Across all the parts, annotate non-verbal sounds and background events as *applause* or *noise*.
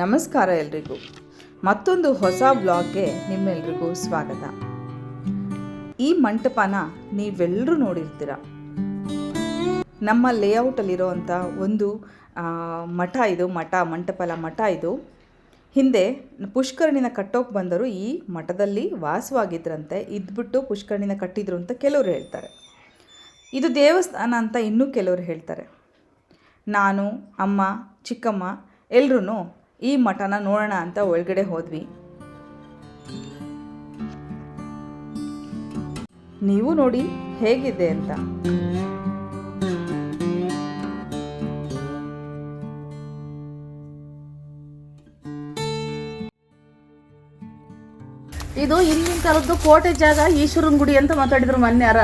ನಮಸ್ಕಾರ ಎಲ್ರಿಗೂ. ಮತ್ತೊಂದು ಹೊಸ ಬ್ಲಾಗ್ಗೆ ನಿಮ್ಮೆಲ್ರಿಗೂ ಸ್ವಾಗತ. ಈ ಮಂಟಪನ ನೀವೆಲ್ಲರೂ ನೋಡಿರ್ತೀರ. ನಮ್ಮ ಲೇಔಟಲ್ಲಿರೋವಂಥ ಒಂದು ಮಠ ಇದು, ಮಠ, ಮಂಟಪಲ ಮಠ ಇದು. ಹಿಂದೆ ಪುಷ್ಕರಣಿನ ಕಟ್ಟೋಕೆ ಬಂದರು ಈ ಮಠದಲ್ಲಿ ವಾಸವಾಗಿದ್ರಂತೆ, ಇದ್ಬಿಟ್ಟು ಪುಷ್ಕರಣಿನ ಕಟ್ಟಿದ್ರು ಅಂತ ಕೆಲವರು ಹೇಳ್ತಾರೆ. ಇದು ದೇವಸ್ಥಾನ ಅಂತ ಇನ್ನೂ ಕೆಲವರು ಹೇಳ್ತಾರೆ. ನಾನು, ಅಮ್ಮ, ಚಿಕ್ಕಮ್ಮ ಎಲ್ರೂ ಈ ಮಠನ ನೋಡೋಣ ಅಂತ ಒಳಗಡೆ ಹೋದ್ವಿ. ನೀವು ನೋಡಿ ಹೇಗಿದೆ ಅಂತ. ಇದು ಹಿಂದಿನ ಕಾಲದ್ದು ಕೋಟೆ ಜಾಗ ಈಶ್ವರನ ಗುಡಿ ಅಂತ ಮಾತಾಡಿದ್ರು ಮೊನ್ನೆ ಯಾರ?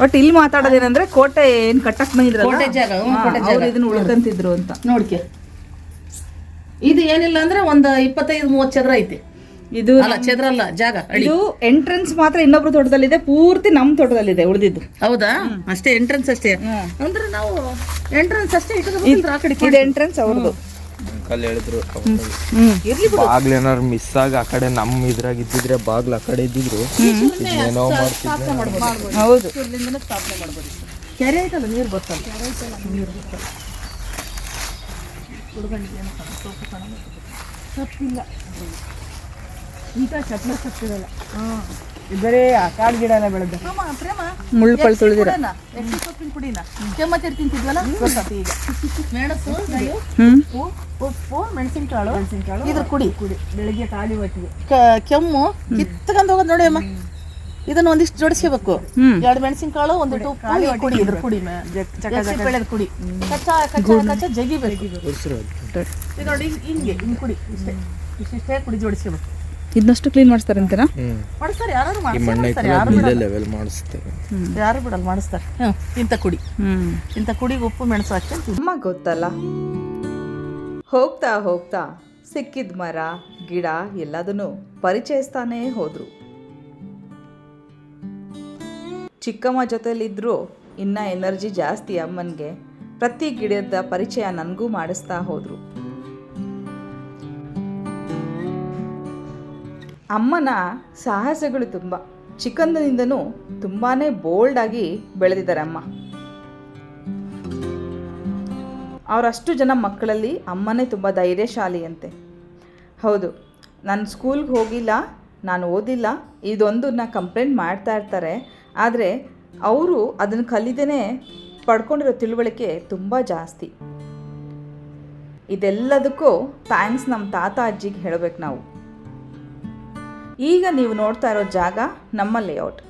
ಬಟ್ ಇಲ್ಲಿ ಮಾತಾಡೋದೇನಂದ್ರೆ ಕೋಟೆ ಏನ್ ಕಟ್ಟಕ್ ಬಂದಿದ್ರು ಕೋಟೆ ಜಾಗ, ಇದನ್ನ ಉಳ್ಕಂತಿದ್ರು ಅಂತ. ನೋಡ್ಕೆ. ಇದು ಏನಿಲ್ಲ ಅಂದ್ರೆ ಒಂದ್ ಇಪ್ಪತ್ತೈದು ಮೂವತ್ತು ಚದರ ಐತಿ. ಇದು ಅಲ್ಲ ಚದರ ಅಲ್ಲ ಜಾಗ ಅಡಿ ಇದು ಎಂಟ್ರೆನ್ಸ್ ಮಾತ್ರ ಇನ್ನೊಬ್ರು ತೋಟದಲ್ಲಿದೆ ಪೂರ್ತಿ ನಮ್ ತೋಟದಲ್ಲಿದೆ ಉಳಿದಿದ್ದು. ಹೌದಾ? ಅಷ್ಟೇ ಎಂಟ್ರೆನ್ಸ್ ಅಷ್ಟೇ. ಅಂದ್ರೆ ನಾವು ಎಂಟ್ರೆನ್ಸ್ ಅಷ್ಟೇ ಇಟ್ಟು ಆ ಕಡೆ ಇದು ಎಂಟ್ರೆನ್ಸ್ ಅವ್ರದ್ದು. ಅಂಕಲ್ ಹೇಳಿದ್ರು ಹ್ಮ್. ಬಾಗ್ಲ ಏನಾರು ಮಿಸ್ ಆಗಿ ಆ ಕಡೆ ನಮ್ಮ ಇದ್ರಾಗ ಇದ್ದಿದ್ರೆ ಬಾಗ್ಲ ಆ ಕಡೆ ಇದ್ದಿದ್ರು. ಏನೋ ಮಾಡ್ತಿದ್ರು ಹೌದು. ಕೆರೆ ಐತಲ್ಲ ನೀರು ಬರ್ತಲ್ಲ ನೀರು ಬರ್ತಲ್ಲ ತಪ್ಪಿಲ್ಲ. ಈಗ ಚಟ್ಲ ತಪ್ಪಿರಲ್ಲ ಬರೇ ಆ ಕಾಡು ಗಿಡ ಎಲ್ಲ ಬೆಳೆದ. ಪ್ರೇಮ ಪ್ರೇಮ. ಮುಳ್ಳು ಪಳ್ಳು ತುಳಿದಿರ. ಸೊಪ್ಪಿನ ಕುಡಿನ ಕೆಮ್ಮತ್ತಿರ್ ತಿಂತಿದ್ವಲ್ಲ? ಈಗ. ಮೆಣಸು ಉಪ್ಪು ಉಪ್ಪು ಮೆಣಸಿನಕಾಳು. ಮೆಣಸಿನಕಾಳು. ಇದ್ರ ಕುಡಿ. ಕುಡಿ. ಬೆಳಿಗ್ಗೆ ಖಾಲಿ ಹೊಟ್ಟಿಗೆ ಕೆಮ್ಮು ಕಿತ್ತಕಂತ ಹೋಗೋದು ನೋಡಿ ಅಮ್ಮ. ಇದನ್ನ ಒಂದಿಷ್ಟು ಜೋಡಿಸ್ಕೋಬೇಕು. ಎರಡು ಮೆಣಸಿನಕಾಳು ಒಂದು ಟೂ ಈ ಕುಡಿ ಇದ್ರ ಕುಡಿ ಬೆಳೆದ ಕುಡಿ ಕಚ್ಚಾ ಕಚ್ಚಾ ಕಚ್ಚಾ ಜಗಿಬೇಕು ಇದು ನೋಡಿ ಹಿಂಗೆ ಹಿಂಗೆ ಕುಡಿ. ಇಷ್ಟೇ. ಇಷ್ಟಿಷ್ಟೇ ಕುಡಿ ಜೋಡಿಸ್ಕೋಬೇಕು. ಇದನ್ನಷ್ಟು ಕ್ಲೀನ್ ಮಾಡಿಸ್ತಾರಂತೀರಾ ಅಂತೀರಾ? ಮಾಡಿಸ್ತಾರೆ ಯಾರು ಮಾಡ್ತಾರೆ ಮಾಡಿಸ್ತಾರೆ ಯಾರು ಲೆವೆಲ್ ಮಾಡಿಸ್ತೇವೆ. ಯಾರು ಬಿಡಲ್ಲ ಮಾಡಿಸ್ತಾರೆ. ಇಂಥ ಕುಡಿ. ಹ್ಮ್. ಇಂಥ ಕುಡಿಗೆ ಉಪ್ಪು ಮೆಣಸು ಹಾಕಿ. ಅಮ್ಮ ಗೊತ್ತಲ್ಲ? ಹೋಗ್ತಾ ಹೋಗ್ತಾ ಸಿಕ್ಕಿದ ಮರ ಗಿಡ ಎಲ್ಲದನ್ನು ಪರಿಚಯಿಸ್ತಾನೇ ಹೋದ್ರು. ಚಿಕ್ಕಮ್ಮ ಜೊತೆಯಲ್ಲಿದ್ದರೂ ಇನ್ನೂ ಎನರ್ಜಿ ಜಾಸ್ತಿ ಅಮ್ಮನಿಗೆ. ಪ್ರತಿ ಗಿಡದ ಪರಿಚಯ ನನಗೂ ಮಾಡಿಸ್ತಾ ಹೋದರು. ಅಮ್ಮನ ಸಾಹಸಗಳು ತುಂಬ. ಚಿಕ್ಕಂದಿನಿಂದನೂ ತುಂಬಾ ಆಗಿ ಬೆಳೆದಿದ್ದಾರೆ ಅಮ್ಮ ಅವರಷ್ಟು ಜನ ಮಕ್ಕಳಲ್ಲಿ ಅಮ್ಮನೇ ತುಂಬ ಧೈರ್ಯಶಾಲಿಯಂತೆ. ಹೌದು, ನಾನು ಸ್ಕೂಲ್ಗೆ ಹೋಗಿಲ್ಲ, ನಾನು ಓದಿಲ್ಲ, ಇದೊಂದನ್ನ ಕಂಪ್ಲೇಂಟ್ ಮಾಡ್ತಾ ಇರ್ತಾರೆ. ಆದರೆ ಅವರು ಅದನ್ನು ಕಲಿದೇ ಪಡ್ಕೊಂಡಿರೋ ತಿಳುವಳಿಕೆ ತುಂಬ ಜಾಸ್ತಿ. ಇದೆಲ್ಲದಕ್ಕೂ ಥ್ಯಾಂಕ್ಸ್ ನಮ್ಮ ತಾತ ಅಜ್ಜಿಗೆ ಹೇಳಬೇಕು ನಾವು. ಈಗ ನೀವು ನೋಡ್ತಾ ಇರೋ ಜಾಗ ನಮ್ಮ ಲೇಔಟ್.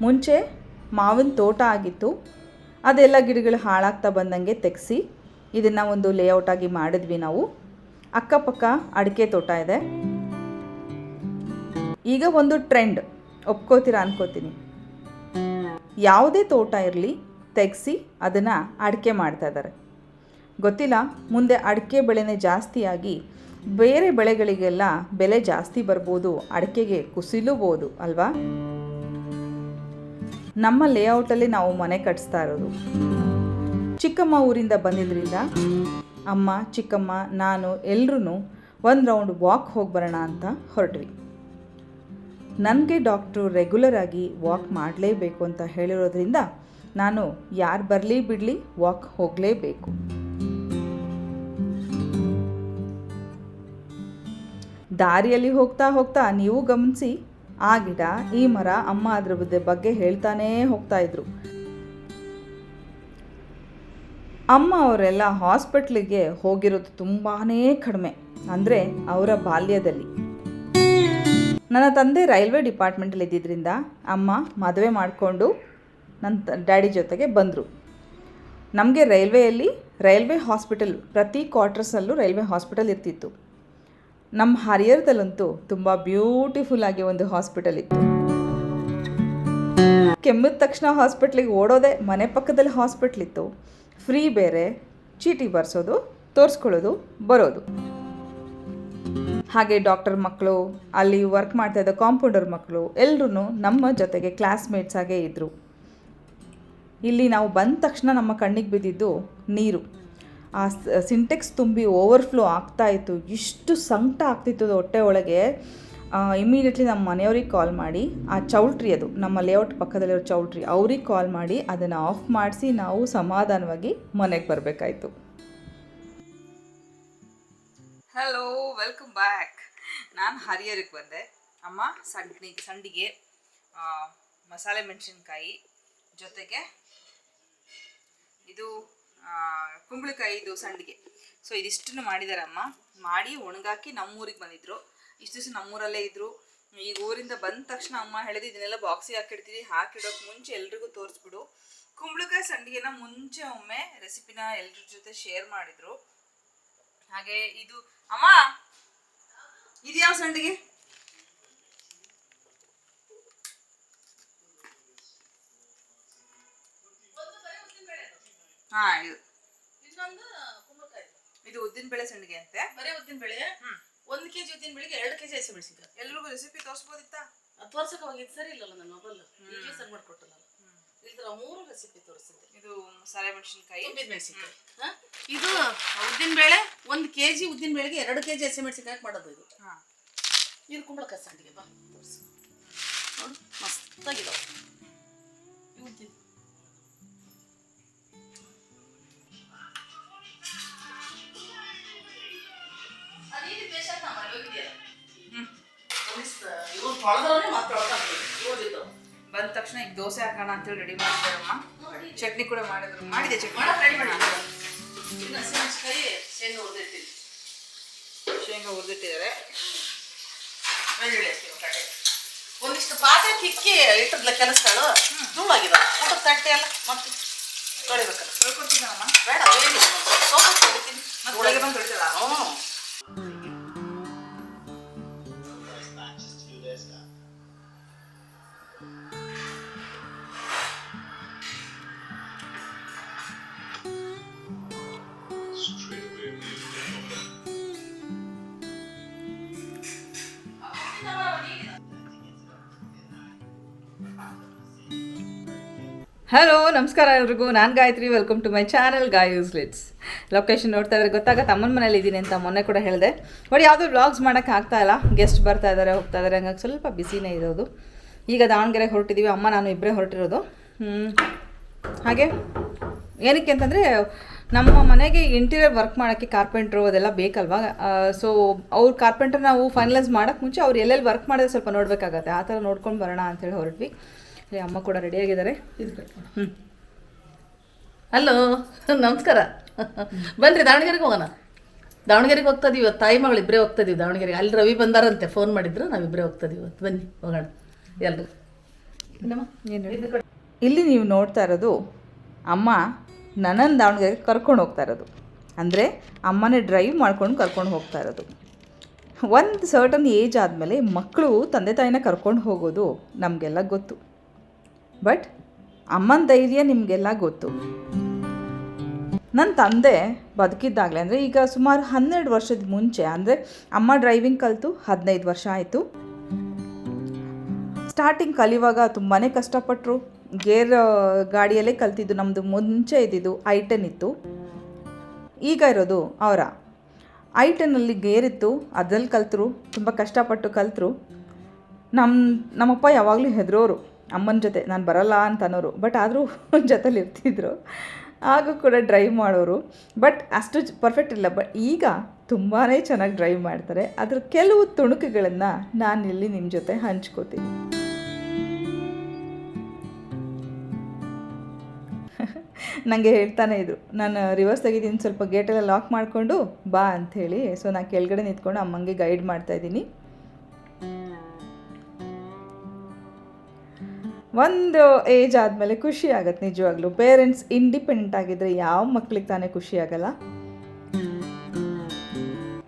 ಮುಂಚೆ ಮಾವಿನ ತೋಟ ಆಗಿತ್ತು. ಅದೆಲ್ಲ ಗಿಡಗಳು ಹಾಳಾಗ್ತಾ ಬಂದಂಗೆ ತೆಗೆಸಿ ಇದನ್ನು ಒಂದು ಲೇಔಟ್ ಆಗಿ ಮಾಡಿದ್ವಿ ನಾವು. ಅಕ್ಕಪಕ್ಕ ಅಡಿಕೆ ತೋಟ ಇದೆ. ಈಗ ಒಂದು ಟ್ರೆಂಡ್. ಒಪ್ಕೋತೀರಾ ಅನ್ಕೋತೀನಿ. ಯಾವುದೇ ತೋಟ ಇರಲಿ ತೆಗೆಸಿ ಅದನ್ನು ಅಡಿಕೆ ಮಾಡ್ತಾ ಇದ್ದಾರೆ ಗೊತ್ತಿಲ್ಲ? ಮುಂದೆ ಅಡಿಕೆ ಬೆಳೆನೇ ಜಾಸ್ತಿಯಾಗಿ ಬೇರೆ ಬೆಳೆಗಳಿಗೆಲ್ಲ ಬೆಲೆ ಜಾಸ್ತಿ ಬರ್ಬೋದು, ಅಡಿಕೆಗೆ ಕುಸಿಲೂಬೋದು ಅಲ್ವಾ? ನಮ್ಮ ಲೇಔಟಲ್ಲಿ ನಾವು ಮನೆ ಕಟ್ಸ್ತಾ ಇರೋದು. ಚಿಕ್ಕಮ್ಮ ಊರಿಂದ ಬಂದಿದ್ದರಿಂದ ಅಮ್ಮ, ಚಿಕ್ಕಮ್ಮ, ನಾನು ಎಲ್ಲರೂ ಒಂದು ರೌಂಡ್ ವಾಕ್ ಹೋಗಿ ಬರೋಣ ಅಂತ ಹೊರಟ್ವಿ. ನನಗೆ ಡಾಕ್ಟ್ರು ರೆಗ್ಯುಲರ್ ಆಗಿ ವಾಕ್ ಮಾಡಲೇಬೇಕು ಅಂತ ಹೇಳಿರೋದ್ರಿಂದ ನಾನು ಯಾರು ಬರಲಿ ಬಿಡಲಿ ವಾಕ್ ಹೋಗಲೇಬೇಕು. ದಾರಿಯಲ್ಲಿ ಹೋಗ್ತಾ ಹೋಗ್ತಾ ನೀವು ಗಮನಿಸಿ, ಆ ಗಿಡ, ಈ ಮರ ಅಮ್ಮ ಅದ್ರ ಬಗ್ಗೆ ಹೇಳ್ತಾನೇ ಹೋಗ್ತಾ ಇದ್ರು. ಅಮ್ಮ ಅವರೆಲ್ಲ ಹಾಸ್ಪಿಟ್ಲಿಗೆ ಹೋಗಿರೋದು ತುಂಬಾ ಕಡಿಮೆ. ಅಂದರೆ ಅವರ ಬಾಲ್ಯದಲ್ಲಿ. ನನ್ನ ತಂದೆ ರೈಲ್ವೆ ಡಿಪಾರ್ಟ್ಮೆಂಟಲ್ಲಿ ಇದ್ದಿದ್ದರಿಂದ ಅಮ್ಮ ಮದುವೆ ಮಾಡಿಕೊಂಡು ನನ್ನ ಡ್ಯಾಡಿ ಜೊತೆಗೆ ಬಂದರು. ನಮಗೆ ರೈಲ್ವೆಯಲ್ಲಿ ರೈಲ್ವೆ ಹಾಸ್ಪಿಟಲ್, ಪ್ರತಿ ಕ್ವಾರ್ಟರ್ಸಲ್ಲೂ ರೈಲ್ವೆ ಹಾಸ್ಪಿಟಲ್ ಇರ್ತಿತ್ತು. ನಮ್ಮ ಹರಿಯರದಲ್ಲಂತೂ ತುಂಬ ಬ್ಯೂಟಿಫುಲ್ ಆಗಿ ಒಂದು ಹಾಸ್ಪಿಟಲ್ ಇತ್ತು. ಕೆಮ್ಮಿದ ತಕ್ಷಣ ಹಾಸ್ಪಿಟ್ಲಿಗೆ ಓಡೋದೆ ಮನೆ ಪಕ್ಕದಲ್ಲಿ ಹಾಸ್ಪಿಟ್ಲಿತ್ತು ಫ್ರೀ ಬೇರೆ, ಚೀಟಿ ಬರ್ಸೋದು, ತೋರಿಸ್ಕೊಳ್ಳೋದು, ಬರೋದು. ಹಾಗೆ ಡಾಕ್ಟರ್ ಮಕ್ಕಳು, ಅಲ್ಲಿ ವರ್ಕ್ ಮಾಡ್ತಾ ಇದ್ದ ಕಾಂಪೌಂಡರ್ ಮಕ್ಕಳು ಎಲ್ಲರೂ ನಮ್ಮ ಜೊತೆಗೆ ಕ್ಲಾಸ್ಮೇಟ್ಸ್ ಆಗೇ ಇದ್ದರು ಇಲ್ಲಿ ನಾವು ಬಂದ ತಕ್ಷಣ ನಮ್ಮ ಕಣ್ಣಿಗೆ ಬಿದ್ದಿದ್ದು ನೀರು. ಆ ಸಿಂಟೆಕ್ಸ್ ತುಂಬಿ ಓವರ್ಫ್ಲೋ ಆಗ್ತಾ ಇತ್ತು. ಇಷ್ಟು ಸಂಕಟ ಆಗ್ತಿತ್ತು ಹೊಟ್ಟೆ ಒಳಗೆ. ಇಮಿಡಿಯೇಟ್ಲಿ ನಮ್ಮ ಮನೆಯವ್ರಿಗೆ ಕಾಲ್ ಮಾಡಿ, ಆ ಚೌಲ್ಟ್ರಿ ಅದು, ನಮ್ಮ ಲೇಔಟ್ ಪಕ್ಕದಲ್ಲಿರೋ ಚೌಲ್ಟ್ರಿ, ಅವ್ರಿಗೆ ಕಾಲ್ ಮಾಡಿ, ಅದನ್ನು ಆಫ್ ಮಾಡಿಸಿ ನಾವು ಸಮಾಧಾನವಾಗಿ ಮನೆಗೆ ಬರಬೇಕಾಯ್ತು. ಹಲೋ ವೆಲ್ಕಮ್ ಬ್ಯಾಕ್ ನಾನು ಹರಿಹರಕ್ಕೆ ಬಂದೆ. ಅಮ್ಮ ಸಂಡಿ ಸಂಡಿಗೆ ಮಸಾಲೆ ಮೆಣಸಿನ್ಕಾಯಿ ಜೊತೆಗೆ ಇದು ಕುಂಬಳಕಾಯಿ ಕುಂಬಳಕಾಯಿದು ಸಂಡಿಗೆ. ಸೊ ಇದಿಷ್ಟನ್ನು ಮಾಡಿದ್ದಾರೆ ಅಮ್ಮ. ಮಾಡಿ ಒಣಗಾಕಿ ನಮ್ಮೂರಿಗೆ ಬಂದಿದ್ರು. ಇಷ್ಟು ದಿವಸ ನಮ್ಮೂರಲ್ಲೇ ಇದ್ರು. ಈಗ ಊರಿಂದ ಬಂದ ತಕ್ಷಣ ಅಮ್ಮ ಹೇಳಿದ್ರು ಇದನ್ನೆಲ್ಲ ಬಾಕ್ಸಿಗೆ ಹಾಕಿಡ್ತೀವಿ ಹಾಕಿಡೋಕೆ ಮುಂಚೆ ಎಲ್ರಿಗೂ ತೋರಿಸ್ಬಿಡು. ಕುಂಬಳಕಾಯಿ, ಸಂಡಿಗೆನ ಮುಂಚೆ ಒಮ್ಮೆ ರೆಸಿಪಿನ ಎಲ್ರ ಜೊತೆ ಶೇರ್ ಮಾಡಿದ್ರು. ಹಾಗೆ ಇದು ಅಮ್ಮ ಇದು ಯಾವ ಸಂಡಿಗೆ? ಹಾ ಇದು. ಇದು ಉದ್ದಿನ ಬೆಳೆ ಸಂಡಿಗೆ ಅಂತೆ. ಬರೀ ಉದ್ದಿನ ಬೆಳೆ? ಒಂದು ಕೆಜಿ ಉದ್ದಿನ ಬೆಳೆಗೆ ಎರಡು ಕೆಜಿ ಹಸಿ ಮೆಣಸಿನ್ಕಾಯಿ. ಎಲ್ರಿಗೂ ರೆಸಿಪಿ ತೋರಿಸ್ಬೋದಿತ್ತಾ? ತೋರ್ಸಕ್ಕೆ ಹೋಗಿದ್ದು ಸರಿ ಇಲ್ಲಲ್ಲ ನನ್ನ ಮೊಬೈಲ್. ಈಗಲೇ ಸರಿ ಮಾಡ್ಕೊಟ್ಟಲ್ಲ ಈ ಥರ ಮೂರು ರೆಸಿಪಿ ತೋರಿಸಿದ್ದೆ. ಇದು ಮಸಾಲೆ ಮೆಣಸಿನ್ಕಾಯಿ. ಉದ್ದಿನ ಮೆಣಸಿನ್ಕಾಯಿ. ಹಾ? ಇದು ಉದ್ದಿನ ಬೇಳೆ ಒಂದು ಕೆ ಜಿ ಉದ್ದಿನ ಬೇಳೆಗೆ ಎರಡು ಕೆ ಜಿ ಹಸಿ ಮೆಣಸಿನ್ಕಾಯಿ ಮಾಡೋದು ಇದು. ಹಾ. ಇದು ಕುಂಬಳಕಾಯಿ ಸಂಡಿಗೆ ಬಾ ತೋರಿಸು. ನೋಡು ಮಸ್ತಾಗಿದಾವೆ. ಬಂದ ತಕ್ಷಣ ಈಗ ದೋಸೆ ಹಾಕೋಣ ಅಂತೇಳಿ ರೆಡಿ ಮಾಡ್ತಾರಮ್ಮ ಚಟ್ನಿ ಕೂಡ ಮಾಡಿದ್ರು. ಮಾಡಿದೆ ಚಟ್ನಿ? ಹಸಿಮೆಣಸಿನ್ಕಾಯಿ ಶೇಂಗಾ ಹುರಿದಿರ್ತೀವಿ ಶೇಂಗಾ ಹುರಿದಿಟ್ಟಿದ್ದಾರೆ. ಬೆಳ್ಳುಳ್ಳಿ ಕಡೆ ಒಂದಿಷ್ಟು ಪಾತ್ರೆ ತಿಕ್ಕಿ ಇಟ್ಟದ್ಲ ಕೆಲಸಗಳು. ಧೂಳಾಗಿದೆ ಊಟದ ತಟ್ಟೆ ಎಲ್ಲ ಮತ್ತೆ ತೊಳಿಬೇಕಲ್ಲ. ತೊಳ್ಕೊಡ್ತಿದ್ದಾನಮ್ಮ. ಬೇಡ ಏನಿಲ್ಲ ಸೋಪ್ ತೊಳಿತೀನಿ. ಮತ್ತೆ ಒಳಗೆ ಬಂದು ತೊಳಿತಲ್ಲ? ಹ್ಞೂ ಹಲೋ ನಮಸ್ಕಾರ ಎಲ್ರಿಗೂ. ನಾನು Gayatri. Welcome to my channel Gayus lights location ನೋಡ್ತಾ ಇದ್ರೆ ಗೊತ್ತಾಗತ್ತೆ ಅಮ್ಮನ ಮನೇಲಿ ಇದ್ದೀನಿ ಅಂತ ಮೊನ್ನೆ ಕೂಡ ಹೇಳಿದೆ. ಬಟ್ ಯಾವುದೂ ವ್ಲಾಗ್ಸ್ ಮಾಡೋಕ್ಕೆ ಆಗ್ತಾ ಇಲ್ಲ. ಗೆಸ್ಟ್ ಬರ್ತಾ ಇದ್ದಾರೆ ಹೋಗ್ತಾ ಇದ್ದಾರೆ ಹಂಗಾಗಿ ಸ್ವಲ್ಪ ಬಿಸಿನೇ ಇರೋದು. ಈಗ ದಾವಣಗೆರೆಗೆ ಹೊರಟಿದ್ದೀವಿ ಅಮ್ಮ, ನಾನು ಇಬ್ಬರೇ ಹೊರಟಿರೋದು. ಹಾಗೆ? ಏನಕ್ಕೆ ಅಂತಂದರೆ, ನಮ್ಮ ಮನೆಗೆ ಇಂಟೀರಿಯರ್ ವರ್ಕ್ ಮಾಡೋಕ್ಕೆ ಕಾರ್ಪೆಂಟ್ರು ಅದೆಲ್ಲ ಬೇಕಲ್ವಾ? ಸೊ ಅವ್ರ ಕಾರ್ಪೆಂಟರ್ ನಾವು ಫೈನಲೈಸ್ ಮಾಡೋಕ್ಕೆ ಮುಂಚೆ ಅವ್ರು ಎಲ್ಲೆಲ್ಲಿ ವರ್ಕ್ ಮಾಡಿದ್ರೆ ಸ್ವಲ್ಪ ನೋಡಬೇಕಾಗತ್ತೆ. ಆ ಥರ ನೋಡ್ಕೊಂಡು ಬರೋಣ ಅಂತೇಳಿ ಹೊರಟ್ವಿ. ಅಮ್ಮ ಕೂಡ ರೆಡಿಯಾಗಿದ್ದಾರೆ ಹ್ಞೂ ಹಲೋ ನಮಸ್ಕಾರ. ಬನ್ರಿ ದಾವಣಗೆರೆಗೆ ಹೋಗೋಣ. ದಾವಣಗೆರೆಗೆ ಹೋಗ್ತಾ ಇದೀವಿ ಇವತ್ತು. ತಾಯಿ ಮಗಳು ಇಬ್ಬರೇ ಹೋಗ್ತಾ ಇದೀವಿ ದಾವಣಗೆರೆಗೆ. ಅಲ್ಲಿ ರವಿ ಬಂದಾರಂತೆ ಫೋನ್ ಮಾಡಿದ್ರು. ನಾವಿಬ್ಬರೇ ಹೋಗ್ತಾ ಇದೀವಿ ಇವತ್ತು. ಬನ್ನಿ ಹೋಗೋಣ. ಎಲ್ಲರೂ ಇಲ್ಲಿ ನೀವು ನೋಡ್ತಾ ಇರೋದು ಅಮ್ಮ ನನ್ನನ್ನು ದಾವಣಗೆರೆಗೆ ಕರ್ಕೊಂಡು ಹೋಗ್ತಾ ಇರೋದು. ಅಂದರೆ ಅಮ್ಮನೇ ಡ್ರೈವ್ ಮಾಡ್ಕೊಂಡು ಕರ್ಕೊಂಡು ಹೋಗ್ತಾ ಇರೋದು. ಒಂದು ಸರ್ಟನ್ ಏಜ್ ಆದಮೇಲೆ ಮಕ್ಕಳು ತಂದೆ ತಾಯಿನ ಕರ್ಕೊಂಡು ಹೋಗೋದು ನಮಗೆಲ್ಲ ಗೊತ್ತು. ಬಟ್ ಅಮ್ಮನ ಧೈರ್ಯ ನಿಮಗೆಲ್ಲ ಗೊತ್ತು. ನನ್ನ ತಂದೆ ಬದುಕಿದ್ದಾಗಲೇ, ಅಂದರೆ ಈಗ ಸುಮಾರು ಹನ್ನೆರಡು ವರ್ಷದ ಮುಂಚೆ, ಅಂದರೆ ಅಮ್ಮ ಡ್ರೈವಿಂಗ್ ಕಲಿತು, ಹದಿನೈದು ವರ್ಷ ಆಯಿತು. ಸ್ಟಾರ್ಟಿಂಗ್ ಕಲಿಯುವಾಗ ತುಂಬಾ ಕಷ್ಟಪಟ್ಟರು ಗೇರ್ ಗಾಡಿಯಲ್ಲೇ ಕಲ್ತಿದ್ದು ನಮ್ಮದು ಮುಂಚೆ ಇದ್ದಿದ್ದು ಐ ಟೆನ್ ಇತ್ತು. ಈಗ ಇರೋದು ಅವರ. ಐ ಟೆನ್ನಲ್ಲಿ ಗೇರ್ ಇತ್ತು, ಅದರಲ್ಲಿ ಕಲ್ತರು, ತುಂಬ ಕಷ್ಟಪಟ್ಟು ಕಲ್ತರು. ನಮ್ಮ ನಮ್ಮಪ್ಪ ಯಾವಾಗಲೂ ಹೆದರೋರು. ಅಮ್ಮನ ಜೊತೆ, ನಾನು ಬರಲ್ಲ ಅಂತ ಅನ್ನೋರು. ಬಟ್ ಆದರೂ *laughs* ಜೊತೆಲಿ ಇರ್ತಿದ್ರು. ಆಗ ಕೂಡ ಡ್ರೈವ್ ಮಾಡೋರು. ಬಟ್ ಅಷ್ಟು ಪರ್ಫೆಕ್ಟ್ ಇಲ್ಲ. ಬಟ್ ಈಗ ತುಂಬಾ ಚೆನ್ನಾಗಿ ಡ್ರೈವ್ ಮಾಡ್ತಾರೆ. ಅದ್ರ ಕೆಲವು ತುಣುಕುಗಳನ್ನು ನಾನು ಇಲ್ಲಿ ನಿಮ್ಮ ಜೊತೆ ಹಂಚ್ಕೋತೀನಿ. *laughs* ನನಗೆ ಹೇಳ್ತಾನೆ ಇದ್ರು. ನಾನು ರಿವರ್ಸ್ ತೆಗಿದ್ದೀನಿ ಸ್ವಲ್ಪ ಗೇಟೆಲ್ಲ ಲಾಕ್ ಮಾಡಿಕೊಂಡು ಬಾ ಅಂಥೇಳಿ ಸೊ ನಾನು ಕೆಳಗಡೆ ನಿಂತ್ಕೊಂಡು ಅಮ್ಮಂಗೆ ಗೈಡ್ ಮಾಡ್ತಾ ಒಂದು ಏಜ್ ಆದಮೇಲೆ ಖುಷಿ ಆಗುತ್ತೆ ನಿಜವಾಗ್ಲೂ. ಪೇರೆಂಟ್ಸ್ ಇಂಡಿಪೆಂಡೆಂಟ್ ಆಗಿದ್ದರೆ ಯಾವ ಮಕ್ಳಿಗೆ ತಾನೇ ಖುಷಿ ಆಗಲ್ಲ.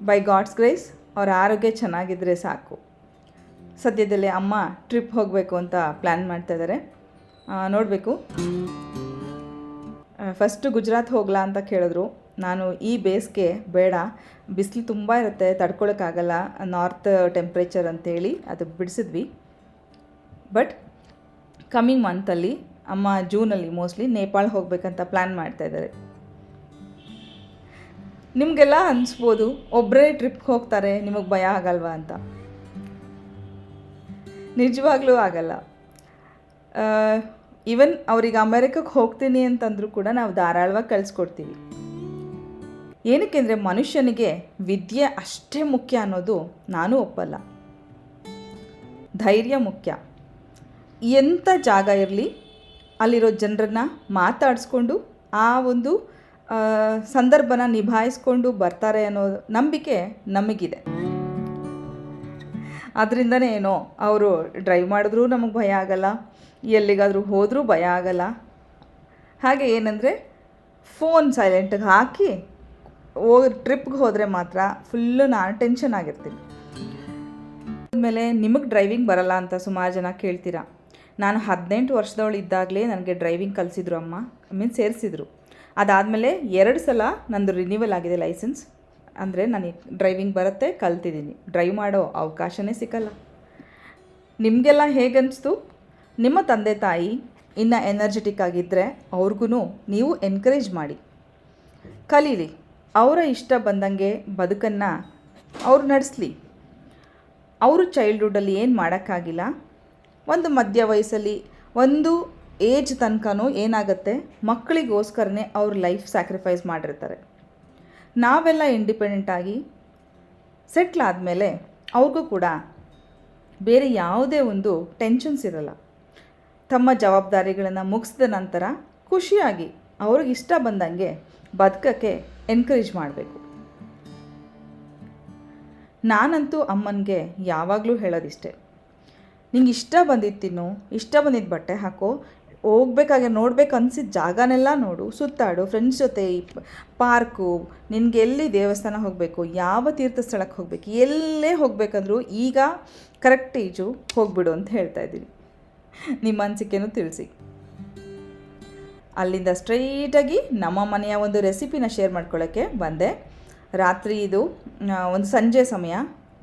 ಬೈ ಗಾಡ್ಸ್ ಗ್ರೇಸ್ ಅವ್ರ ಆರೋಗ್ಯ ಚೆನ್ನಾಗಿದ್ದರೆ ಸಾಕು. ಸದ್ಯದಲ್ಲೇ ಅಮ್ಮ ಟ್ರಿಪ್ ಹೋಗಬೇಕು ಅಂತ ಪ್ಲ್ಯಾನ್ ಮಾಡ್ತಾ ಇದ್ದಾರೆ ನೋಡಬೇಕು. ಫಸ್ಟು ಗುಜರಾತ್ ಹೋಗ್ಲಾ ಅಂತ ಕೇಳಿದ್ರು. ನಾನು ಈ ಬೇಸಿಗೆ ಬೇಡ. ಬಿಸಿಲು ತುಂಬ ಇರುತ್ತೆ, ತಡ್ಕೊಳಕ್ಕಾಗಲ್ಲ. ನಾರ್ತ್ ಟೆಂಪ್ರೇಚರ್ ಅಂತೇಳಿ ಅದು ಬಿಡಿಸಿದ್ವಿ. ಬಟ್ ಕಮ್ಮಿಂಗ್ ಮಂತಲ್ಲಿ ಅಮ್ಮ ಜೂನಲ್ಲಿ ಮೋಸ್ಟ್ಲಿ ನೇಪಾಳ ಹೋಗಬೇಕಂತ ಪ್ಲ್ಯಾನ್ ಮಾಡ್ತಾ ಇದ್ದಾರೆ. ನಿಮಗೆಲ್ಲ ಅನಿಸ್ಬೋದು ಒಬ್ಬರೇ ಟ್ರಿಪ್ಗೆ ಹೋಗ್ತಾರೆ, ನಿಮಗೆ ಭಯ ಆಗಲ್ವಾ ಅಂತ? ನಿಜವಾಗ್ಲೂ ಆಗಲ್ಲ. ಈವನ್ ಅವ್ರಿಗೆ ಅಮೆರಿಕಕ್ಕೆ ಹೋಗ್ತೀನಿ ಅಂತಂದರೂ ಕೂಡ ನಾವು ಧಾರಾಳವಾಗಿ ಕಳಿಸ್ಕೊಡ್ತೀವಿ. ಏನಕ್ಕೆ ಅಂದರೆ ಮನುಷ್ಯನಿಗೆ ವಿದ್ಯೆ ಅಷ್ಟೇ ಮುಖ್ಯ ಅನ್ನೋದು ನಾನು ಒಪ್ಪಲ್ಲ. ಧೈರ್ಯ ಮುಖ್ಯ. ಎಂಥ ಜಾಗ ಇರಲಿ, ಅಲ್ಲಿರೋ ಜನರನ್ನ ಮಾತಾಡಿಸ್ಕೊಂಡು ಆ ಒಂದು ಸಂದರ್ಭನ ನಿಭಾಯಿಸ್ಕೊಂಡು ಬರ್ತಾರೆ ಅನ್ನೋ ನಂಬಿಕೆ ನಮಗಿದೆ. ಅದರಿಂದನೇ ಏನೋ, ಅವರು ಡ್ರೈವ್ ಮಾಡಿದ್ರೂ ನಮಗೆ ಭಯ ಆಗಲ್ಲ, ಎಲ್ಲಿಗಾದರೂ ಹೋದರೂ ಭಯ ಆಗಲ್ಲ. ಹಾಗೆ ಏನಂದರೆ ಫೋನ್ ಸೈಲೆಂಟಿಗೆ ಹಾಕಿ, ಹೋಗಿ ಟ್ರಿಪ್ಗೆ ಹೋದರೆ ಮಾತ್ರ ಫುಲ್ಲು ನಾನು ಟೆನ್ಷನ್ ಆಗಿರ್ತೀನಿ. ಆದಮೇಲೆ ನಿಮಗೆ ಡ್ರೈವಿಂಗ್ ಬರಲ್ಲ ಅಂತ ಸುಮಾರು ಜನ ಕೇಳ್ತೀರಾ? ನಾನು ಹದಿನೆಂಟು ವರ್ಷದವಳು ಇದ್ದಾಗಲೇ ನನಗೆ ಡ್ರೈವಿಂಗ್ ಕಲಿಸಿದ್ರು ಅಮ್ಮ ಮೀನ್ ಸೇರಿಸಿದ್ರು. ಅದಾದಮೇಲೆ ಎರಡು ಸಲ ನಂದು ರಿನ್ಯೂವಲ್ ಆಗಿದೆ ಲೈಸೆನ್ಸ್ ಅಂದರೆ ನನಗೆ ಡ್ರೈವಿಂಗ್ ಬರುತ್ತೆ, ಕಲ್ತಿದ್ದೀನಿ. ಡ್ರೈವ್ ಮಾಡೋ ಅವಕಾಶವೇ ಸಿಕ್ಕಲ್ಲ. ನಿಮಗೆಲ್ಲ ಹೇಗನ್ನಿಸ್ತು ನಿಮ್ಮ ತಂದೆ ತಾಯಿ ಇನ್ನು ಎನರ್ಜೆಟಿಕ್ ಆಗಿದ್ದರೆ ಅವ್ರಿಗೂ ನೀವು ಎನ್ಕರೇಜ್ ಮಾಡಿ. ಕಲೀಲಿ. ಅವರ ಇಷ್ಟ ಬಂದಂಗೆ ಬದುಕನ್ನು ಅವ್ರು ನಡೆಸಲಿ. ಅವರು ಚೈಲ್ಡ್ಹುಡ್ಡಲ್ಲಿ ಏನು ಮಾಡೋಕ್ಕಾಗಿಲ್ಲ? ಒಂದು ಮಧ್ಯ ವಯಸ್ಸಲ್ಲಿ ಒಂದು ಏಜ್ ತನಕನೂ ಏನಾಗುತ್ತೆ, ಮಕ್ಕಳಿಗೋಸ್ಕರನೇ ಅವ್ರ ಲೈಫ್ ಸ್ಯಾಕ್ರಿಫೈಸ್ ಮಾಡಿರ್ತಾರೆ. ನಾವೆಲ್ಲ ಇಂಡಿಪೆಂಡೆಂಟ್ ಆಗಿ ಸೆಟ್ಲ್ ಆದಮೇಲೆ ಅವ್ರಿಗೂ ಕೂಡ ಬೇರೆ ಯಾವುದೇ ಒಂದು ಟೆನ್ಷನ್ಸ್ ಇರಲ್ಲ. ತಮ್ಮ ಜವಾಬ್ದಾರಿಗಳನ್ನು ಮುಗಿಸಿದ ನಂತರ ಖುಷಿಯಾಗಿ ಅವ್ರಿಗೆ ಇಷ್ಟ ಬಂದಂಗೆ ಬದುಕಕ್ಕೆ ಎನ್ಕರೇಜ್ ಮಾಡಬೇಕು. ನಾನಂತೂ ಅಮ್ಮನಿಗೆ ಯಾವಾಗಲೂ ಹೇಳೋದಿಷ್ಟೆ ನಿಂಗೆ ಇಷ್ಟ ಬಂದಿದ್ದು ತಿನ್ನು, ಇಷ್ಟ ಬಂದಿದ್ದು ಬಟ್ಟೆ ಹಾಕೋ ಹೋಗ್ಬೇಕಾಗೆ ನೋಡ್ಬೇಕು ಅನ್ಸಿದ ಜಾಗನೆಲ್ಲ ನೋಡು, ಸುತ್ತಾಡು ಫ್ರೆಂಡ್ಸ್ ಜೊತೆ ಪಾರ್ಕು, ನಿನಗೆ ಎಲ್ಲಿ ದೇವಸ್ಥಾನ ಹೋಗಬೇಕು, ಯಾವ ತೀರ್ಥ ಸ್ಥಳಕ್ಕೆ ಹೋಗಬೇಕು, ಎಲ್ಲೇ ಹೋಗಬೇಕಂದ್ರೂ ಈಗ ಕರೆಕ್ಟ್ ಈಜು ಹೋಗ್ಬಿಡು ಅಂತ ಹೇಳ್ತಾ ಇದ್ದೀನಿ. ನಿಮ್ಮ ಅನಿಸಿಕೆನೂ ತಿಳಿಸಿ. ಅಲ್ಲಿಂದ ಸ್ಟ್ರೈಟಾಗಿ ನಮ್ಮ ಮನೆಯ ಒಂದು ರೆಸಿಪಿನ ಶೇರ್ ಮಾಡ್ಕೊಳ್ಳೋಕ್ಕೆ ಬಂದೆ. ರಾತ್ರಿ ಇದು ಒಂದು ಸಂಜೆ ಸಮಯ,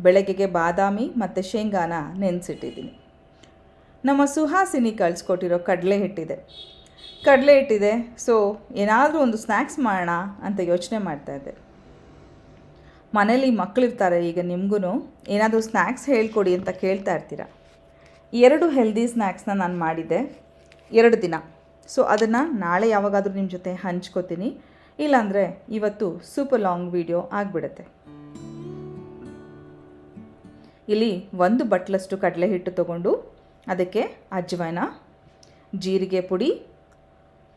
ಬೆಳಗ್ಗೆಗೆ ಬಾದಾಮಿ ಮತ್ತು ಶೇಂಗಾನ ನೆನೆಸಿಟ್ಟಿದ್ದೀನಿ. ನಮ್ಮ ಸುಹಾಸಿನಿ ಕಳಿಸ್ಕೊಟ್ಟಿರೋ ಕಡಲೆ ಹಿಟ್ಟಿದೆ. ಕಡಲೆ ಹಿಟ್ಟಿದೆ ಸೊ ಏನಾದರೂ ಒಂದು ಸ್ನ್ಯಾಕ್ಸ್ ಮಾಡೋಣ ಅಂತ ಯೋಚನೆ ಮಾಡ್ತಾಯಿದ್ದೆ ಮನೇಲಿ ಮಕ್ಕಳಿರ್ತಾರೆ ಈಗ ನಿಮಗೂ ಏನಾದರೂ ಸ್ನ್ಯಾಕ್ಸ್ ಹೇಳ್ಕೊಡಿ ಅಂತ ಕೇಳ್ತಾ ಇರ್ತೀರ? ಎರಡು ಹೆಲ್ದಿ ಸ್ನ್ಯಾಕ್ಸ್ನ ನಾನು ಮಾಡಿದ್ದೆ, ಎರಡು ದಿನ. ಸೊ ಅದನ್ನು ನಾಳೆ ಯಾವಾಗಾದರೂ ನಿಮ್ಮ ಜೊತೆ ಹಂಚ್ಕೋತೀನಿ. ಇಲ್ಲಾಂದರೆ ಇವತ್ತು ಸೂಪರ್ ಲಾಂಗ್ ವಿಡಿಯೋ ಆಗಿಬಿಡುತ್ತೆ. ಇಲ್ಲಿ ಒಂದು ಬಟ್ಲಷ್ಟು ಕಡಲೆ ಹಿಟ್ಟು ತಗೊಂಡು ಅದಕ್ಕೆ ಅಜ್ವಾನ, ಜೀರಿಗೆ ಪುಡಿ,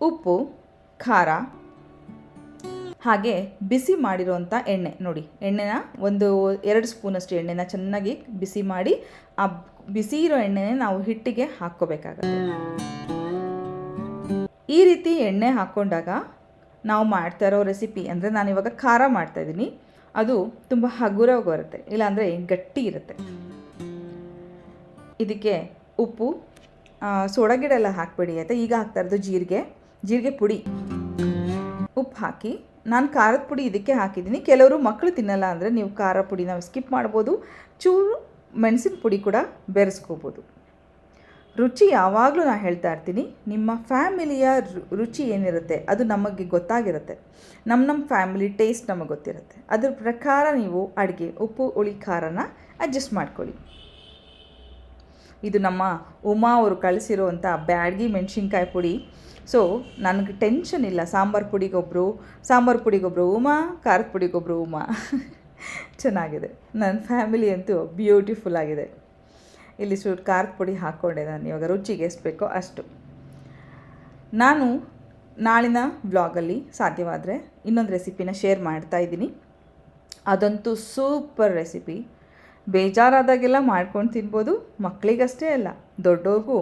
ಉಪ್ಪು, ಖಾರ. ಹಾಗೆ ಬಿಸಿ ಮಾಡಿರೋಂಥ ಎಣ್ಣೆ ನೋಡಿ, ಎಣ್ಣೆನ ಒಂದು ಎರಡು ಸ್ಪೂನಷ್ಟು ಎಣ್ಣೆನ ಚೆನ್ನಾಗಿ ಬಿಸಿ ಮಾಡಿ, ಆ ಬಿಸಿ ಇರೋ ಎಣ್ಣೆನೇ ನಾವು ಹಿಟ್ಟಿಗೆ ಹಾಕ್ಕೋಬೇಕಾಗತ್ತೆ. ಈ ರೀತಿ ಎಣ್ಣೆ ಹಾಕ್ಕೊಂಡಾಗ ನಾವು ಮಾಡ್ತಾ ಇರೋ ರೆಸಿಪಿ ಅಂದರೆ ನಾನು ಇವಾಗ ಖಾರ ಮಾಡ್ತಾಯಿದ್ದೀನಿ ಅದು ತುಂಬ ಹಗುರವಾಗಿ ಬರುತ್ತೆ, ಇಲ್ಲಾಂದರೆ ಗಟ್ಟಿ ಇರುತ್ತೆ. ಇದಕ್ಕೆ ಉಪ್ಪು ಸೋಡಾ ಗಿಡ ಎಲ್ಲ ಹಾಕಬೇಡಿ, ಆಯಿತಾ? ಈಗ ಹಾಕ್ತಾ ಇರೋದು ಜೀರಿಗೆ ಜೀರಿಗೆ ಪುಡಿ. ಉಪ್ಪು ಹಾಕಿ, ನಾನು ಖಾರದ ಪುಡಿ ಇದಕ್ಕೆ ಹಾಕಿದ್ದೀನಿ. ಕೆಲವರು ಮಕ್ಕಳು ತಿನ್ನಲ್ಲ ಅಂದರೆ ನೀವು ಖಾರ ಪುಡಿನ ಸ್ಕಿಪ್ ಮಾಡ್ಬೋದು. ಚೂರು ಮೆಣಸಿನ ಪುಡಿ ಕೂಡ ಬೆರೆಸ್ಕೋಬೋದು. ರುಚಿ ಯಾವಾಗಲೂ ನಾನು ಹೇಳ್ತಾ ಇರ್ತೀನಿ, ನಿಮ್ಮ ಫ್ಯಾಮಿಲಿಯ ರುಚಿ ಏನಿರುತ್ತೆ, ಅದು ನಮಗೆ ಗೊತ್ತಾಗಿರುತ್ತೆ. ನಮ್ಮ ನಮ್ಮ ಫ್ಯಾಮಿಲಿ ಟೇಸ್ಟ್ ನಮಗೆ ಗೊತ್ತಿರುತ್ತೆ. ಅದ್ರ ಪ್ರಕಾರ ನೀವು ಅಡುಗೆ, ಉಪ್ಪು, ಹುಳಿ, ಖಾರನ ಅಡ್ಜಸ್ಟ್ ಮಾಡ್ಕೊಳ್ಳಿ. ಇದು ನಮ್ಮ ಉಮಾ ಅವರು ಕಳಿಸಿರುವಂಥ ಬ್ಯಾಡ್ಗಿ ಮೆಣಸಿನ್ಕಾಯಿ ಪುಡಿ. ಸೊ ನನಗೆ ಟೆನ್ಷನ್ ಇಲ್ಲ. ಸಾಂಬಾರು ಪುಡಿಗೊಬ್ಬರು ಸಾಂಬಾರು ಪುಡಿಗೊಬ್ಬರು ಉಮಾ, ಖಾರದ ಪುಡಿಗೊಬ್ಬರು ಉಮಾ. *laughs* ಚೆನ್ನಾಗಿದೆ. ನನ್ನ ಫ್ಯಾಮಿಲಿ ಅಂತೂ ಬ್ಯೂಟಿಫುಲ್ ಆಗಿದೆ. ಇಲ್ಲಿ ಸ್ವೀಟ್ ಖಾರದ ಪುಡಿ ಹಾಕ್ಕೊಂಡೆ ನಾನು ಇವಾಗ. ರುಚಿಗೆ ಎಷ್ಟು ಬೇಕೋ ಅಷ್ಟು. ನಾನು ನಾಳಿನ ವ್ಲಾಗಲ್ಲಿ ಸಾಧ್ಯವಾದರೆ ಇನ್ನೊಂದು ರೆಸಿಪಿನ ಶೇರ್ ಮಾಡ್ತಾ ಇದ್ದೀನಿ. ಅದಂತೂ ಸೂಪರ್ ರೆಸಿಪಿ ಬೇಜಾರಾದಾಗೆಲ್ಲ ಮಾಡ್ಕೊಂಡು ತಿನ್ಬೋದು. ಮಕ್ಕಳಿಗಷ್ಟೇ ಅಲ್ಲ ದೊಡ್ಡವ್ರಿಗೂ